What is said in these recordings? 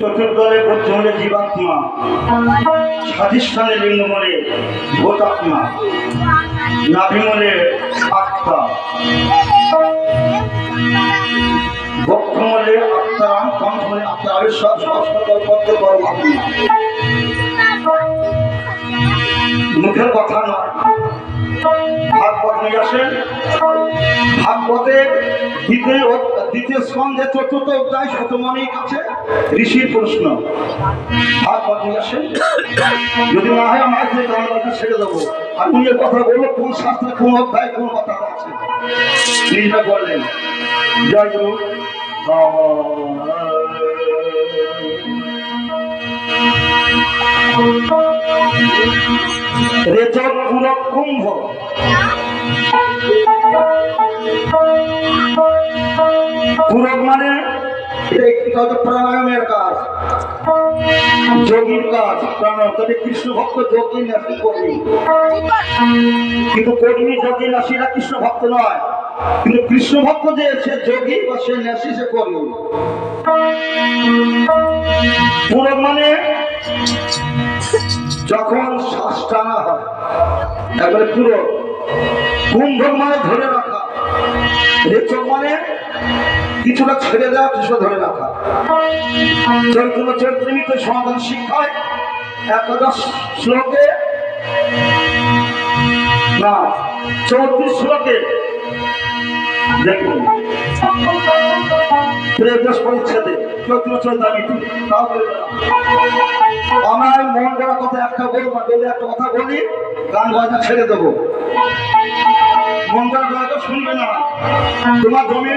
চতুর্দলে হলে জীবাত্মা। আত্মা। বক্ষমলে আত্মারাম কণ্ঠমলে আত্মা, আবির্ভাব সংস্কৃত করতে পরমাত্মা। মুখের কথা নয়। ভাগবত নিয়ে আসেন। ভাগবতে দ্বিতীয় দ্বিতীয় স্কন্ধে চতুর্থ অধ্যায় শতমণির কাছে ঋষির প্রশ্ন। ভাগবত নিয়ে আসেন যদি না হয় আমার যে কথা ছেড়ে দেবো। আর উনি কথা বলব কোন শাস্ত্রে কোন অধ্যায় কোন কথা আছে? নিজটা বললেন, জয় গুরু রেচক পুরক কুম্ভ। পুরক মানে প্রাণায়ামের কাজ। যোগীর কাজ, প্রাণায়াম। তবে কৃষ্ণ ভক্ত যোগী নাসি কর্মী কিন্তু কর্মী যোগী নাসিরা কৃষ্ণ ভক্ত নয়। কিন্তু কৃষ্ণ ভক্ত যে, সে যোগী বা সে নাসি, সে কর্মী। পুরক মানে যখন শ্বাস টানা হয়, একবারে পুরো কুম্ভ মানে ধরে রাখা। রেচক মানে কিছুটা ছেড়ে দেওয়া, কিছুটা ধরে রাখা। চৈতন্য চরিত্রমিত সমাধান শিক্ষায় একাদশ শ্লোকে না, চৌত্রিশ শ্লোকে দেখুন। ত্রেদশ পরিচ্ছেদে বলবে না। আমার মন গড়া কথা একটা বলব বলে একটা কথা বলি, গান বাজনা ছেড়ে দেবো। মন গড়া কথা শুনবে না। তোমার জমি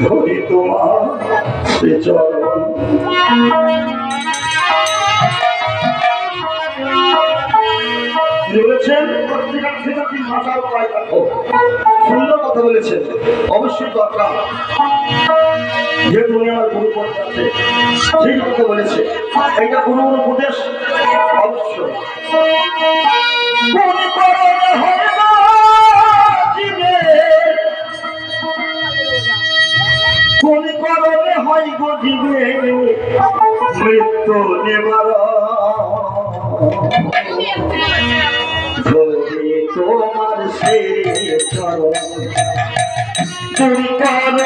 ধরি তোমার বলেছেন সুন্দর কথা বলেছেন অবশ্যই দরকার যে তুমি আমার গুরু কথা বলেছে। এটা গুরুর উপদেশ অবশ্যই মৃত্যু নেবার ধরি তোমার সে চরণ তুমি কর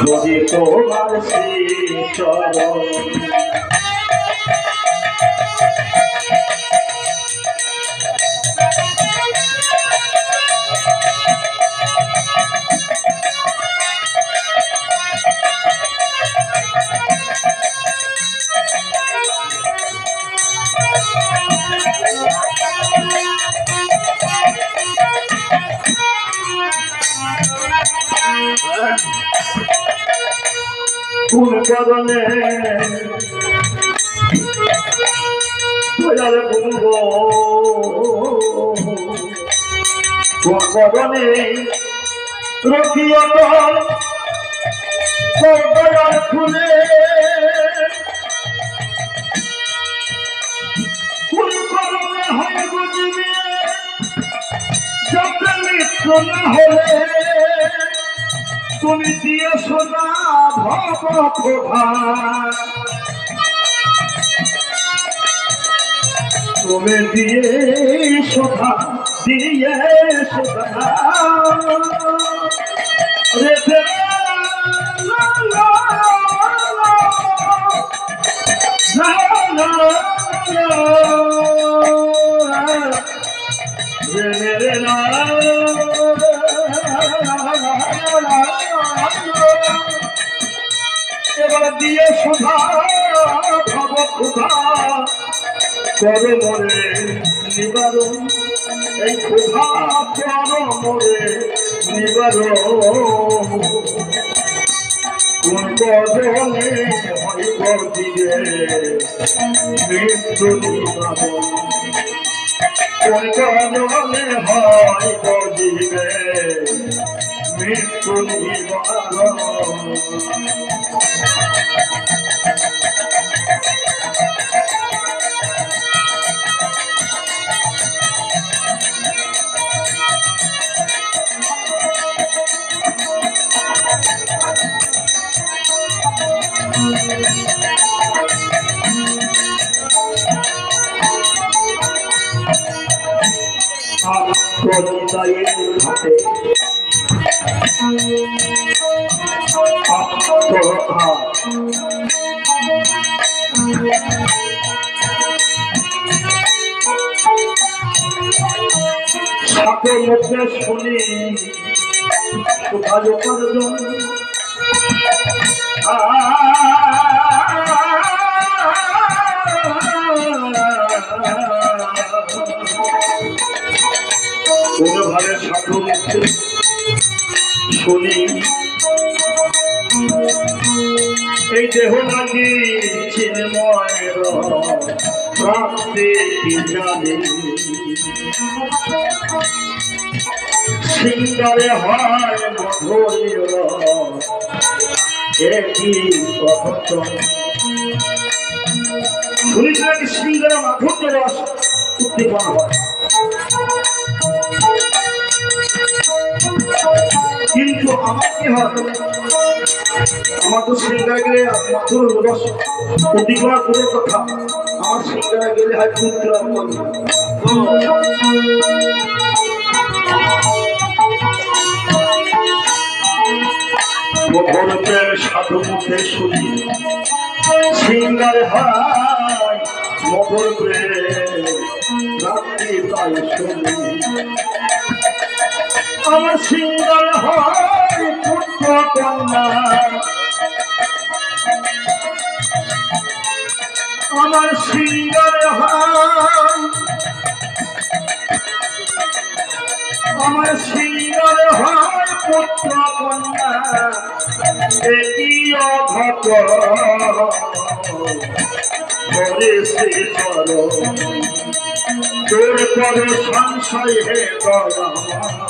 যদি চরণ কোন করণে বলব করণে রকিয়ত খুলে হয় বুঝিবে যত মৃত্যু না হলে তুমি দিয়ে সোজা ভব তুমি দিয়ে সোধা দিয়ে সোধা দিয়ে করে মরে নিবারণ, এই ক্ষুধা করে মরে নিবারণ। কোন কদনে হইব দিবে মৃত্যু নিবারণ কোন কদনে হইব মৃত্যু নিবারণ। সাথে মুখে শুনি কোথায় উপার্জন কোনোভাবে সাধু মুখে শুনি এই দেহ নাকি চিন্ময়ের প্রাপ্তি কি জানি? সিঙ্গারে হয় মধুরীয় একই কথন শুনেছি মাধুর্য রস উদ্দীপন হয়। কিন্তু আমার কি হয়? আমার তো সিঙ্গারা গেলে মাথুর রস উদ্দীপনা করে কথা। আমার সিঙ্গারা গেলে হয় পুত্র মুখের সাধু মুখে শুনি। সিঙ্গারে হয় মধুর প্রেম রাত্রি তাই শুনি। আমার সিঙ্গার হয় কন্যা আমার সিঙ্গার হয় আমার সিঙ্গার হয় পুত্র কন্যা করে সংশয় হে দয়া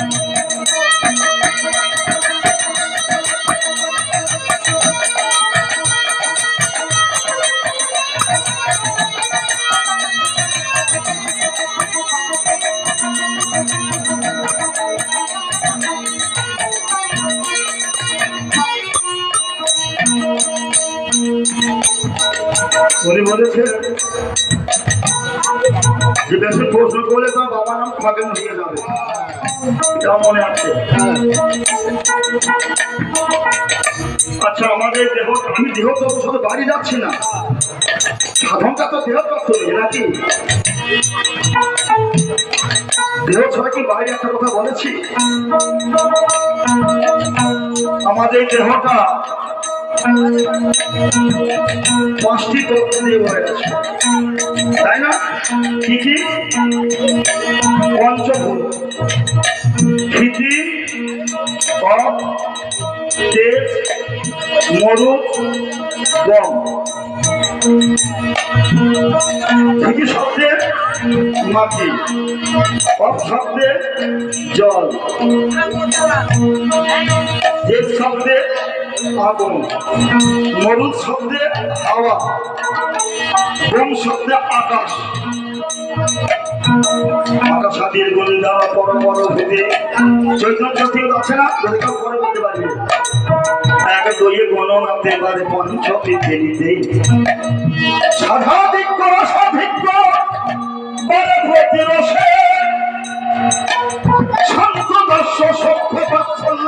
উনি বলেছেন বেশি প্রশ্ন করলে তার বাবা নাম ফাঁকেন হয়ে যাবে। এটা মনে আছে। আচ্ছা আমাদের দেহ, আমি দেহ তো শুধু বাড়ি যাচ্ছি না। সাধনটা তো দেহ তত্ত্ব নেই নাকি? দেহ ছাড়া কি বাইরে একটা কথা বলেছি? আমাদের দেহটা পাঁচটি তত্ত্ব দিয়ে আছে তাই না কি কি পঞ্চভূত ক্ষিতি অপ তেজ মরুদ গম ক্ষিতি শব্দের মাটি অপ শব্দের জল তেজ শব্দের আগুন মরুদ শব্দে হাওয়া গম শব্দে আকাশ। আকাশ হাতির গন্ডা বড় ভেদে চৈতন্য জাতীয় আছে না? কেউ পরে বলতে পারবে এক দইয়ে গণনাতে পারে পঞ্চকে ফেলিতে সাধাধিক বাৎসল্য।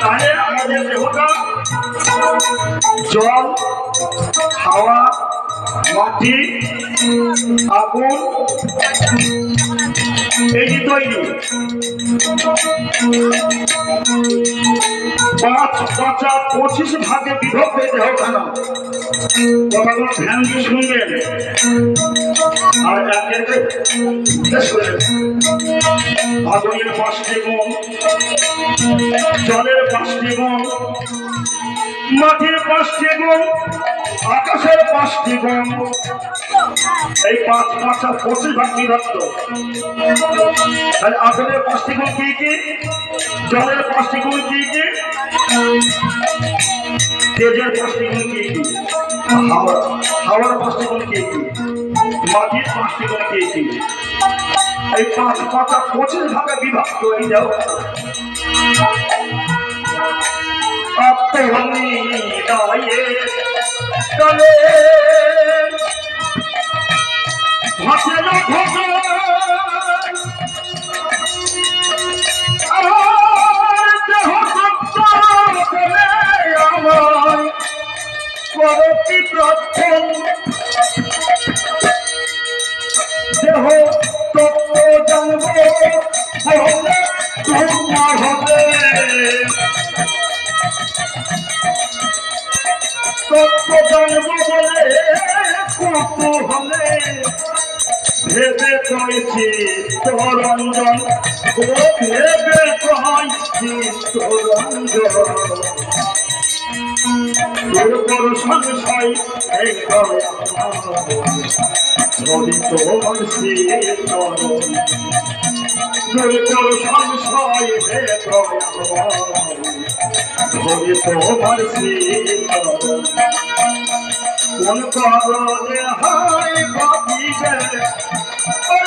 তাহলে আমাদের দেহটা জল, হাওয়া, মাটি, আগুন এই তৈরি। পাঁচ, পাঁচা, পঁচিশ ভাগে বিভক্ত এই দেহ কেন কথাগুলো ধ্যান শুনবেন। আর একে করে আগুনের পাঁচটি জলের পাঁচটি গুণ মাটির পাঁচটি গুণ আকাশের পাঁচটি গুণ এই পাঁচ পাঁচটা পঁচিশ ভাগ বিভক্ত তাহলে আগুনের পাঁচটি গুণ কি কি জলের পাঁচটি গুণ কি কি তেজের পাঁচটি গুণ কি কি হাওয়া হাওয়ার পাঁচটি কি কি মাটির পাঁচটি করে কি এই পাঁচ পাঁচটা পঁচিশ ভাগে বিভক্ত হয়ে যাও। চলে। ভাসে দেহ তত্ত্ব জানব হলে তোমার হবে তত্ত্ব জানব বলে কত হলে ভেবে কয়েছি তরঞ্জন ভেবে কয়েছি তরঞ্জন বড় সংশয় এই নদী তোমার সে তোর বড় সংশয় হে নদী তোমার সে কোন কারণে হায় ভাবিবে কোন